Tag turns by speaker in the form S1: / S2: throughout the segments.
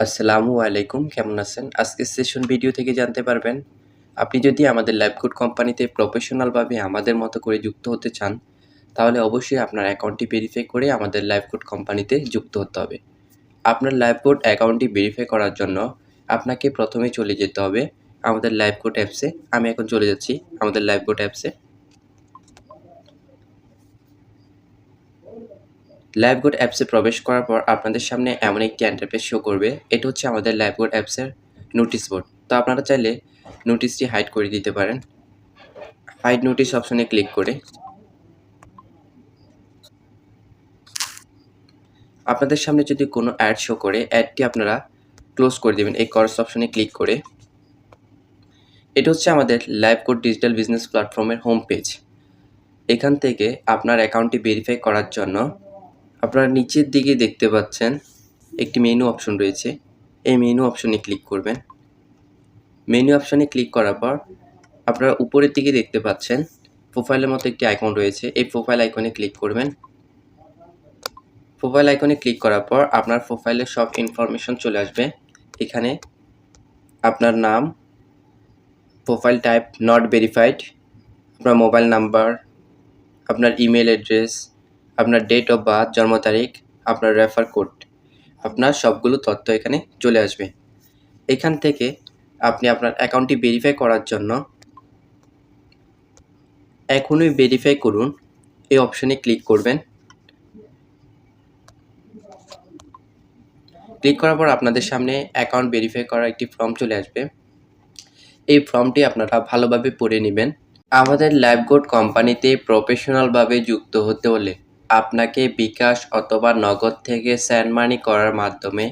S1: আসসালামু আলাইকুম, কেমন আছেন? আজকের সেশন ভিডিও থেকে জানতে পারবেন, আপনি যদি আমাদের ল্যাবকোড কোম্পানিতে প্রফেশনালভাবে আমাদের মতো করে যুক্ত হতে চান, তাহলে অবশ্যই আপনার অ্যাকাউন্টটি ভেরিফাই করে আমাদের লাইভকোড কোম্পানিতে যুক্ত হতে হবে। আপনার লাইভকোড অ্যাকাউন্টটি ভেরিফাই করার জন্য আপনাকে প্রথমে চলে যেতে হবে আমাদের লাইভকোড অ্যাপসে আমি এখন চলে যাচ্ছি আমাদের লাইভকোড অ্যাপসে লাইভগোড অ্যাপসে প্রবেশ করার পর আপনাদের সামনে এমন একটি ইন্টারফেস শো করবে। এটা হচ্ছে আমাদের লাইভগোড অ্যাপসের নোটিশ বোর্ড তো আপনারা চাইলে নোটিশটি হাইড করে দিতে পারেন। হাইড নোটিশ অপশনে ক্লিক করে। আপনাদের সামনে যদি কোনো অ্যাড শো করে অ্যাডটি আপনারা ক্লোজ করে দেবেন, এই করস অপশনে ক্লিক করে। এটা হচ্ছে আমাদের লাইভ কোড ডিজিটাল বিজনেস প্ল্যাটফর্মের হোম পেজ এখান থেকে আপনার অ্যাকাউন্টটি ভেরিফাই করার জন্য আপনারা নিচের দিকে দেখতে পাচ্ছেন একটি মেনু অপশন রয়েছে। এই মেনু অপশনে ক্লিক করবেন। মেনু অপশনে ক্লিক করার পর আপনারা উপরের দিকে দেখতে পাচ্ছেন প্রোফাইলের মতো একটি আইকন রয়েছে। এই প্রোফাইল আইকনে ক্লিক করবেন। প্রোফাইল আইকনে ক্লিক করার পর আপনার প্রোফাইলের সব ইনফরমেশন চলে আসবে। এখানে আপনার নাম প্রোফাইল টাইপ নট ভেরিফাইড আপনার মোবাইল নাম্বার আপনার ইমেল অ্যাড্রেস আপনার ডেট অফ বার্থ জন্ম তারিখ, আপনার রেফার কোড আপনার সবগুলো তথ্য এখানে চলে আসবে। এখান থেকে আপনি আপনার অ্যাকাউন্টটি ভেরিফাই করার জন্য এখনই ভেরিফাই করুন, এই অপশনে ক্লিক করবেন। ক্লিক করার পর আপনাদের সামনে অ্যাকাউন্ট ভেরিফাই করার একটি ফর্ম চলে আসবে। এই ফর্মটি আপনারা ভালোভাবে পড়ে নেবেন। আমাদের লাইভগোড কোম্পানিতে প্রফেশনালভাবে যুক্ত হতে হলে আপনাকে বিকাশ অথবা নগদ থেকে স্যান্ড মানি করার মাধ্যমে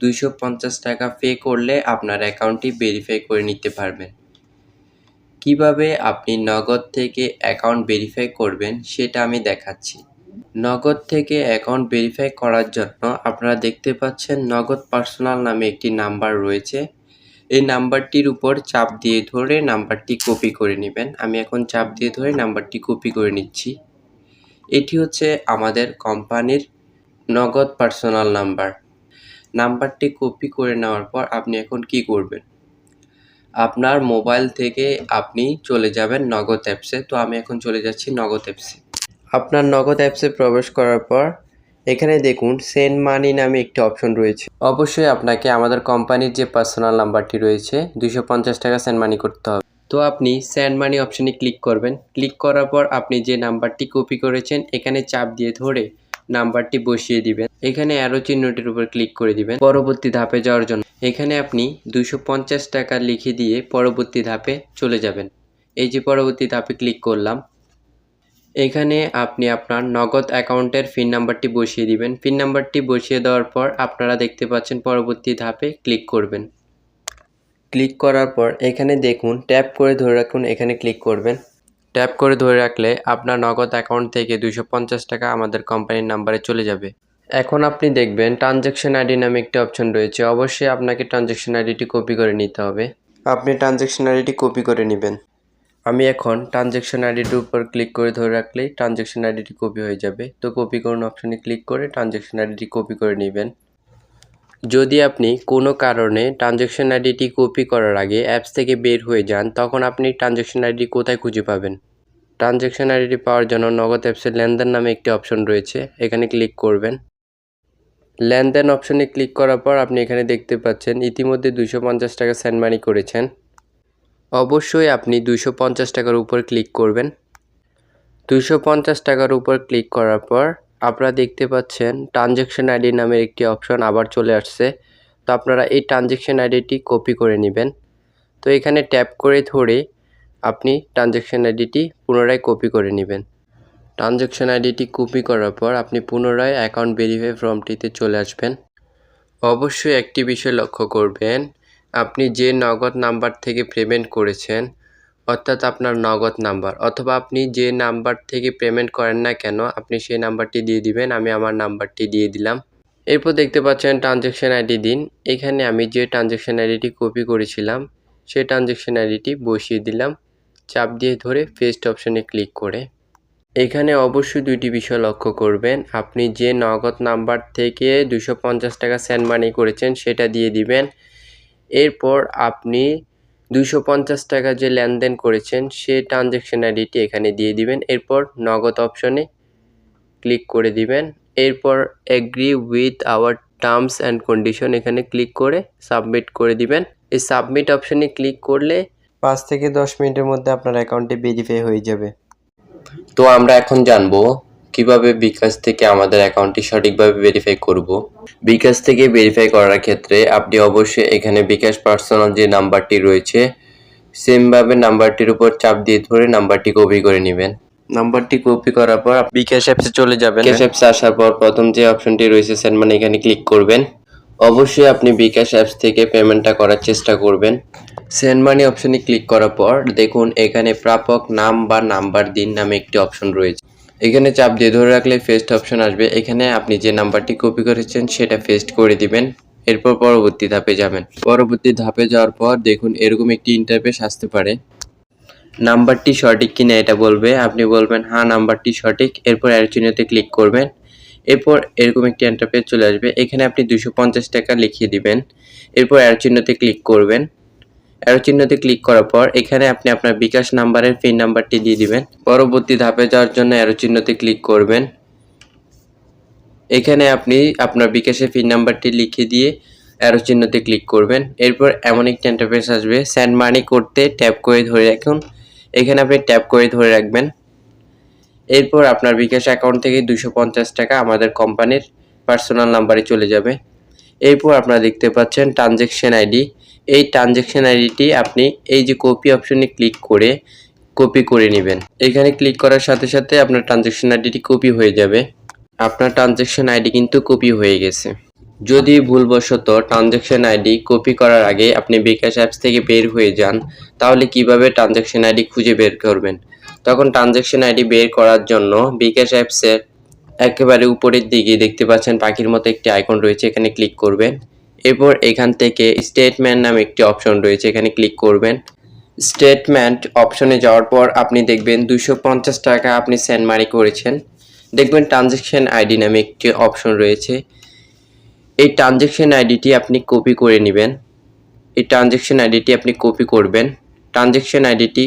S1: দুইশো পঞ্চাশ টাকা পে করলে আপনার অ্যাকাউন্টটি ভেরিফাই করে নিতে পারবেন। কীভাবে আপনি নগদ থেকে অ্যাকাউন্ট ভেরিফাই করবেন সেটা আমি দেখাচ্ছি। নগদ থেকে অ্যাকাউন্ট ভেরিফাই করার জন্য আপনারা দেখতে পাচ্ছেন নগদ পার্সোনাল নামে একটি নাম্বার রয়েছে। এই নাম্বারটির উপর চাপ দিয়ে ধরে নাম্বারটি কপি করে নেবেন। আমি এখন চাপ দিয়ে ধরে নাম্বারটি কপি করে নিচ্ছি। এটি হচ্ছে আমাদের কোম্পানির নগদ পার্সোনাল নাম্বার নাম্বারটি কপি করে নেওয়ার পর আপনি এখন কি করবেন? আপনার মোবাইল থেকে আপনি চলে যাবেন নগদ অ্যাপসে তো আমি এখন চলে যাচ্ছি নগদ অ্যাপসে আপনার নগদ অ্যাপসে প্রবেশ করার পর এখানে দেখুন সেন্ড মানি নামে একটি অপশন রয়েছে। অবশ্যই আপনাকে আমাদের কোম্পানির যে পার্সোনাল নাম্বারটি রয়েছে দুশো টাকা সেন্ড মানি করতে হবে। তো আপনি সেন্ড মানি অপশনে ক্লিক করবেন। ক্লিক করার পর আপনি যে নাম্বারটি কপি করেছেন, এখানে চাপ দিয়ে ধরে নাম্বারটি বসিয়ে দিবেন। এখানে অ্যারো চিহ্নটির উপর ক্লিক করে দিবেন পরবর্তী ধাপে যাওয়ার জন্য। এখানে আপনি দুশো টাকা লিখে দিয়ে পরবর্তী ধাপে চলে যাবেন। এই যে পরবর্তী ধাপে ক্লিক করলাম। এখানে আপনি আপনার নগদ অ্যাকাউন্টের পিন নাম্বারটি বসিয়ে দিবেন। পিন নাম্বারটি বসিয়ে দেওয়ার পর আপনারা দেখতে পাচ্ছেন পরবর্তী ধাপে ক্লিক করবেন। ক্লিক করার পর এখানে দেখুন, ট্যাপ করে ধরে রাখুন, এখানে ক্লিক করবেন। ট্যাপ করে ধরে রাখলে আপনার নগদ অ্যাকাউন্ট থেকে দুশো টাকা আমাদের কোম্পানির নাম্বারে চলে যাবে। এখন আপনি দেখবেন, ট্রানজ্যাকশন আইডি নামে একটি অপশন রয়েছে। অবশ্যই আপনাকে ট্রানজ্যাকশন আইডিটি কপি করে নিতে হবে। আপনি ট্রানজ্যাকশন আইডিটি কপি করে নেবেন। আমি এখন ট্রানজ্যাকশন আইডিটির উপর ক্লিক করে ধরে রাখলেই ট্রানজ্যাকশন আইডিটি কপি হয়ে যাবে। তো কপি করুন অপশনে ক্লিক করে ট্রানজ্যাকশন আইডিটি কপি করে নেবেন। যদি আপনি কোনো কারণে ট্রানজ্যাকশন আইডিটি কপি করার আগে অ্যাপস থেকে বের হয়ে যান, তখন আপনি ট্রানজ্যাকশন আইডি কোথায় খুঁজে পাবেন? ট্রানজ্যাকশন আইডিটি পাওয়ার জন্য নগদ অ্যাপসের লেনদেন নামে একটি অপশন রয়েছে, এখানে ক্লিক করবেন। লেনদেন অপশনে ক্লিক করার পর আপনি এখানে দেখতে পাচ্ছেন, ইতিমধ্যে দুশো পঞ্চাশ টাকা সেন্ড মানি করেছেন। অবশ্যই আপনি দুশো পঞ্চাশ টাকার উপর ক্লিক করবেন। দুশো পঞ্চাশ টাকার উপর ক্লিক করার পর আপনারা দেখতে পাচ্ছেন ট্রানজ্যাকশন আইডি নামের একটি অপশন আবার চলে আসছে। তো আপনারা এই ট্রানজ্যাকশন আইডিটি কপি করে নেবেন। তো এখানে ট্যাপ করে ধরে আপনি ট্রানজ্যাকশন আইডিটি পুনরায় কপি করে নেবেন। ট্রানজ্যাকশন আইডিটি কপি করার পর আপনি পুনরায় অ্যাকাউন্ট ভেরিফাই ফর্মটিতে চলে আসবেন। অবশ্যই একটি বিষয় লক্ষ্য করবেন, আপনি যে নগদ নাম্বার থেকে পেমেন্ট করেছেন অর্থাৎ আপনার নগদ নাম্বার। অথবা আপনি যে নাম্বার থেকে পেমেন্ট করেন না কেন, আপনি সেই নাম্বারটি দিয়ে দিবেন, আমি আমার নাম্বারটি দিয়ে দিলাম। এরপর দেখতে পাচ্ছেন ট্রানজ্যাকশন আইডি দিন। এখানে আমি যে ট্রানজ্যাকশন আইডিটি কপি করেছিলাম, সেই ট্রানজ্যাকশন আইডিটি বসিয়ে দিলাম। চাপ দিয়ে ধরে ফেস্ট অপশনে ক্লিক করে। এখানে অবশ্যই দুইটি বিষয় লক্ষ্য করবেন। আপনি যে নগদ নাম্বার থেকে দুশো টাকা সেন্ড মানি করেছেন, সেটা দিয়ে দিবেন। এরপর আপনি দুশো পঞ্চাশ টাকা যে লেনদেন করেছেন, সে ট্রানজ্যাকশন আইডিটি এখানে দিয়ে দিবেন। এরপর নগদ অপশনে ক্লিক করে দিবেন। এরপর agree with our terms and condition এখানে ক্লিক করে সাবমিট করে দিবেন। এই সাবমিট অপশনে ক্লিক করলে পাঁচ থেকে দশ মিনিটের মধ্যে আপনার অ্যাকাউন্টে ভেরিফাই হয়ে যাবে। তো আমরা এখন জানব কীভাবে বিকাশ থেকে আমাদের অ্যাকাউন্টটি সঠিকভাবে ভেরিফাই করব? বিকাশ থেকে ভেরিফাই করার ক্ষেত্রে আপনি অবশ্যই এখানে বিকাশ পার্সোনাল যে নাম্বারটি রয়েছে সেমভাবে নাম্বারটির উপর চাপ দিয়ে ধরে নাম্বারটি কপি করে নেবেন। নাম্বারটি কপি করার পর বিকাশ অ্যাপসে চলে যাবেন। বিকাশ অ্যাপসে আসার পর প্রথম যে অপশনটি রয়েছে সেন্ড মানে এখানে ক্লিক করবেন। অবশ্যই আপনি বিকাশ অ্যাপস থেকে পেমেন্টটা করার চেষ্টা করবেন। সেন্ড মানি অপশনে ক্লিক করার পর দেখুন এখানে প্রাপক নাম বা নাম্বার দিন নামে একটি অপশন রয়েছে। এখানে চাপ দিয়ে ধরে রাখলে ফেস্ট অপশন আসবে। এখানে আপনি যে নাম্বারটি কপি করেছেন, সেটা ফেস্ট করে দিবেন। এরপর পরবর্তী ধাপে যাবেন। পরবর্তী ধাপে যাওয়ার পর দেখুন এরকম একটি ইন্টারফেস আসতে পারে। নাম্বারটি সঠিক কিনা এটা বলবে। আপনি বলবেন হ্যাঁ নাম্বারটি সঠিক। এরপর চিহ্নতে ক্লিক করবেন। এরপর এরকম একটি ইন্টারফেস চলে আসবে। এখানে আপনি দুশো টাকা লিখিয়ে দিবেন। এরপর চিহ্নতে ক্লিক করবেন। অ্যারো চিহ্নতে ক্লিক করার পর এখানে আপনি আপনার বিকাশ নাম্বারের পিন নাম্বারটি দিয়ে দিবেন। পরবর্তী ধাপে যাওয়ার জন্য অ্যারো চিহ্নতে ক্লিক করবেন। এখানে আপনি আপনার বিকাশের পিন নাম্বারটি লিখে দিয়ে অ্যারো চিহ্নতে ক্লিক করবেন। এরপর এমন একটি ইন্টারফেস আসবে সেন্ড মানি করতে ট্যাপ করে ধরে রাখুন। এখানে আপনি ট্যাপ করে ধরে রাখবেন। এরপর আপনার বিকাশ অ্যাকাউন্ট থেকে দুশো টাকা আমাদের কোম্পানির পার্সোনাল নাম্বারে চলে যাবে। এরপর আপনারা দেখতে পাচ্ছেন ট্রানজ্যাকশন আইডি এই ট্রানজ্যাকশন আইডিটি আপনি এই যে কপি অপশনে ক্লিক করে কপি করে নেবেন। এখানে ক্লিক করার সাথে সাথে আপনার ট্রানজ্যাকশন আইডিটি কপি হয়ে যাবে। আপনার ট্রানজ্যাকশন আইডি কিন্তু কপি হয়ে গেছে। যদি ভুলবশত ট্রানজ্যাকশন আইডি কপি করার আগে আপনি বিকাশ অ্যাপস থেকে বের হয়ে যান, তাহলে কীভাবে ট্রানজ্যাকশন আইডি খুঁজে বের করবেন? তখন ট্রানজ্যাকশন আইডি বের করার জন্য বিকাশ অ্যাপসের একেবারে উপরের দিকে দেখতে পাচ্ছেন পাখির মতো একটি আইকন রয়েছে, এখানে ক্লিক করবেন। এরপর এখান থেকে স্টেটমেন্ট নামে একটি অপশন রয়েছে, এখানে ক্লিক করবেন। স্টেটমেন্ট অপশনে যাওয়ার পর আপনি দেখবেন দুশো টাকা আপনি সেন্ড করেছেন। দেখবেন ট্রানজ্যাকশন আইডি নামে একটি অপশন রয়েছে। এই ট্রানজ্যাকশন আইডিটি আপনি কপি করে নেবেন। এই ট্রানজ্যাকশন আইডিটি আপনি কপি করবেন। ট্রানজ্যাকশন আইডিটি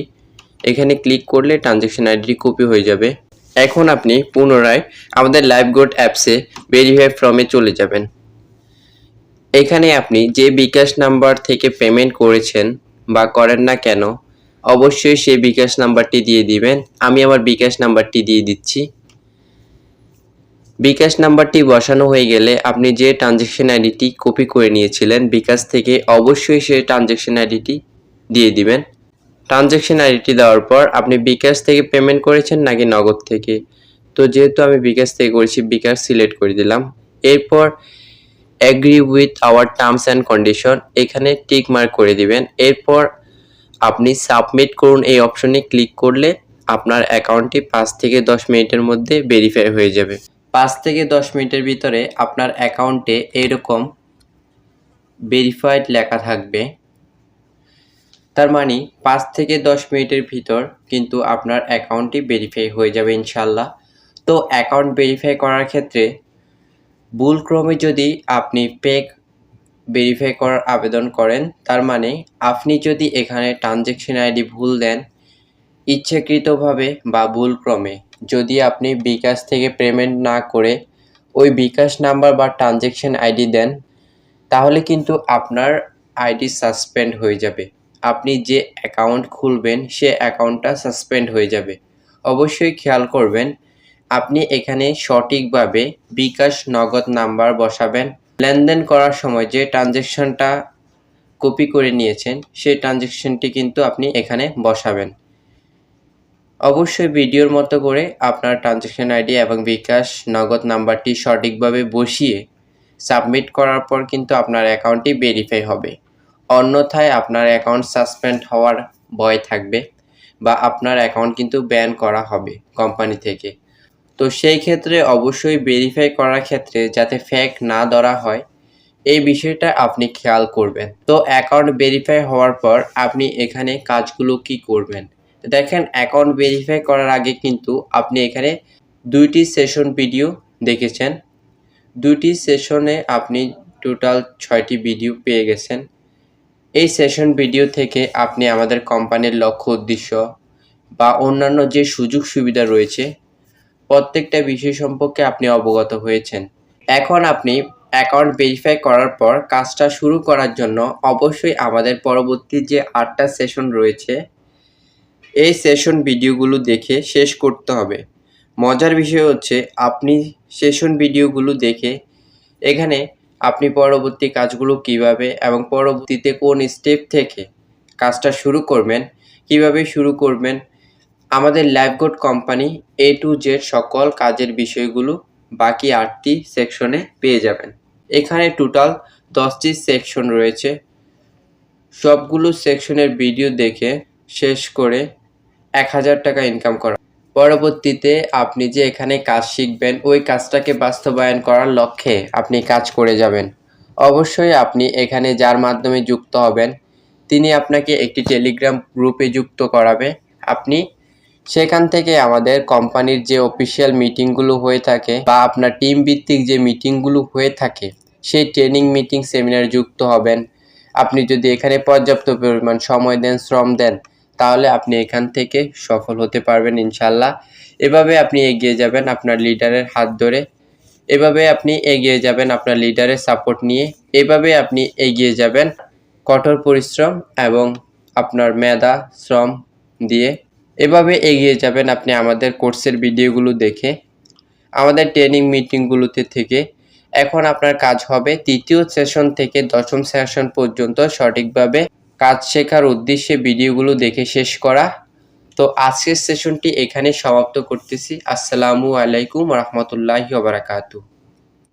S1: এখানে ক্লিক করলে ট্রানজ্যাকশন আইডিটি কপি হয়ে যাবে। এখন আপনি পুনরায় আমাদের লাইভ গোড অ্যাপসে ভেরিফাই ফর্মে চলে যাবেন। এখানে আপনি যে বিকাশ নাম্বার থেকে পেমেন্ট করেছেন বা করেন না কেন, অবশ্যই সেই বিকাশ নাম্বারটি দিয়ে দিবেন। আমি আমার বিকাশ নাম্বারটি দিয়ে দিচ্ছি। বিকাশ নাম্বারটি বসানো হয়ে গেলে আপনি যে ট্রানজ্যাকশন আইডিটি কপি করে নিয়েছিলেন, বিকাশ থেকে অবশ্যই সেই ট্রানজ্যাকশন আইডিটি দিয়ে দিবেন। ট্রানজ্যাকশন আইডিটি দেওয়ার পর আপনি বিকাশ থেকে পেমেন্ট করেছেন নাকি নগদ থেকে? তো যেহেতু আমি বিকাশ থেকে করেছি, বিকাশ সিলেক্ট করে দিলাম। এরপর agree with our terms and condition এখানে টিক মার্ক করে দিবেন। এরপর আপনি সাবমিট করুন এই অপশনে ক্লিক করলে আপনার অ্যাকাউন্টটি পাঁচ থেকে দশ মিনিটের মধ্যে ভেরিফাই হয়ে যাবে। পাঁচ থেকে দশ মিনিটের ভিতরে আপনার অ্যাকাউন্টে এরকম ভেরিফাইড লেখা থাকবে। তার মানে পাঁচ থেকে দশ মিনিটের ভিতর কিন্তু আপনার অ্যাকাউন্টটি ভেরিফাই হয়ে যাবে ইনশাল্লাহ তো অ্যাকাউন্ট ভেরিফাই করার ক্ষেত্রে ভুলক্রমে যদি আপনি পেক ভেরিফাই করার আবেদন করেন, তার মানে আপনি যদি এখানে ট্রানজ্যাকশন আইডি ভুল দেন, ইচ্ছাকৃতভাবে বা ভুলক্রমে যদি আপনি বিকাশ থেকে পেমেন্ট না করে ওই বিকাশ নাম্বার বা ট্রানজ্যাকশন আইডি দেন, তাহলে কিন্তু আপনার আইডি সাসপেন্ড হয়ে যাবে। আপনি যে অ্যাকাউন্ট খুলবেন, সে অ্যাকাউন্টটা সাসপেন্ড হয়ে যাবে। অবশ্যই খেয়াল করবেন আপনি এখানে সঠিকভাবে বিকাশ নগদ নাম্বার বসাবেন। লেনদেন করার সময় যে ট্রানজ্যাকশনটা কপি করে নিয়েছেন, সেই ট্রানজ্যাকশনটি কিন্তু আপনি এখানে বসাবেন। অবশ্যই ভিডিওর মতো করে আপনার ট্রানজ্যাকশন আইডি এবং বিকাশ নগদ নাম্বারটি সঠিকভাবে বসিয়ে সাবমিট করার পর কিন্তু আপনার অ্যাকাউন্টটি ভেরিফাই হবে। অন্যথায় আপনার অ্যাকাউন্ট সাসপেন্ড হওয়ার ভয় থাকবে বা আপনার অ্যাকাউন্ট কিন্তু ব্যান করা হবে কোম্পানি থেকে। তো সেই ক্ষেত্রে অবশ্যই ভেরিফাই করার ক্ষেত্রে যাতে ফেক না ধরা হয়, এই বিষয়টা আপনি খেয়াল করবেন। তো অ্যাকাউন্ট ভেরিফাই হওয়ার পর আপনি এখানে কাজগুলো কি করবেন? দেখেন অ্যাকাউন্ট ভেরিফাই করার আগে কিন্তু আপনি এখানে দুইটি সেশন ভিডিও দেখেছেন। দুইটি সেশনে আপনি টোটাল ছয়টি ভিডিও পেয়ে গেছেন। এই সেশন ভিডিও থেকে আপনি আমাদের কোম্পানির লক্ষ্য, উদ্দেশ্য বা অন্যান্য যে সুযোগ সুবিধা রয়েছে প্রত্যেকটা বিষয় সম্পর্কে আপনি অবগত হয়েছেন। এখন আপনি অ্যাকাউন্ট ভেরিফাই করার পর কাজটা শুরু করার জন্য অবশ্যই আমাদের পরবর্তী যে আটটা সেশন রয়েছে, এই সেশন ভিডিওগুলো দেখে শেষ করতে হবে। মজার বিষয় হচ্ছে আপনি সেশন ভিডিওগুলো দেখে এখানে আপনি পরবর্তী কাজগুলো কীভাবে এবং পরবর্তীতে কোন স্টেপ থেকে কাজটা শুরু করবেন, কীভাবে শুরু করবেন আমাদের ল্যাবগোড কোম্পানি এ টু জেড সকল কাজের বিষয়গুলো বাকি আটটি সেকশনে পেয়ে যাবেন। এখানে টোটাল দশটি সেকশন রয়েছে। সবগুলো সেকশনের ভিডিও দেখে শেষ করে এক হাজার টাকা ইনকাম করা। পরবর্তীতে আপনি যে এখানে কাজ শিখবেন, ওই কাজটাকে বাস্তবায়ন করার লক্ষ্যে আপনি কাজ করে যাবেন। অবশ্যই আপনি এখানে যার মাধ্যমে যুক্ত হবেন, তিনি আপনাকে একটি টেলিগ্রাম গ্রুপে যুক্ত করাবে। আপনি সেখান থেকে আমাদের কোম্পানির যে অফিসিয়াল মিটিংগুলো হয়ে থাকে বা আপনার টিম ভিত্তিক যে মিটিংগুলো হয়ে থাকে, সেই ট্রেনিং মিটিং সেমিনারে যুক্ত হবেন। আপনি যদি এখানে পর্যাপ্ত পরিমাণ সময় দেন, শ্রম দেন, তাহলে আপনি এখান থেকে সফল হতে পারবেন ইনশাল্লাহ। এভাবে আপনি এগিয়ে যাবেন আপনার লিডারের হাত ধরে। এভাবে আপনি এগিয়ে যাবেন আপনার লিডারের সাপোর্ট নিয়ে। এভাবে আপনি এগিয়ে যাবেন কঠোর পরিশ্রম এবং আপনার মেধা, শ্রম দিয়ে এভাবে এগিয়ে যাবেন আপনি আমাদের কোর্সের ভিডিওগুলো দেখে, আমাদের ট্রেনিং মিটিংগুলোতে থেকে। এখন আপনার কাজ হবে তৃতীয় সেশন থেকে দশম সেশন পর্যন্ত সঠিকভাবে কাজ শেখার উদ্দেশ্যে ভিডিওগুলো দেখে শেষ করা। তো আজকের সেশনটি এখানে সমাপ্ত করতেছি। আসসালামু আলাইকুম রহমতুল্লাহি ওবরাকাতু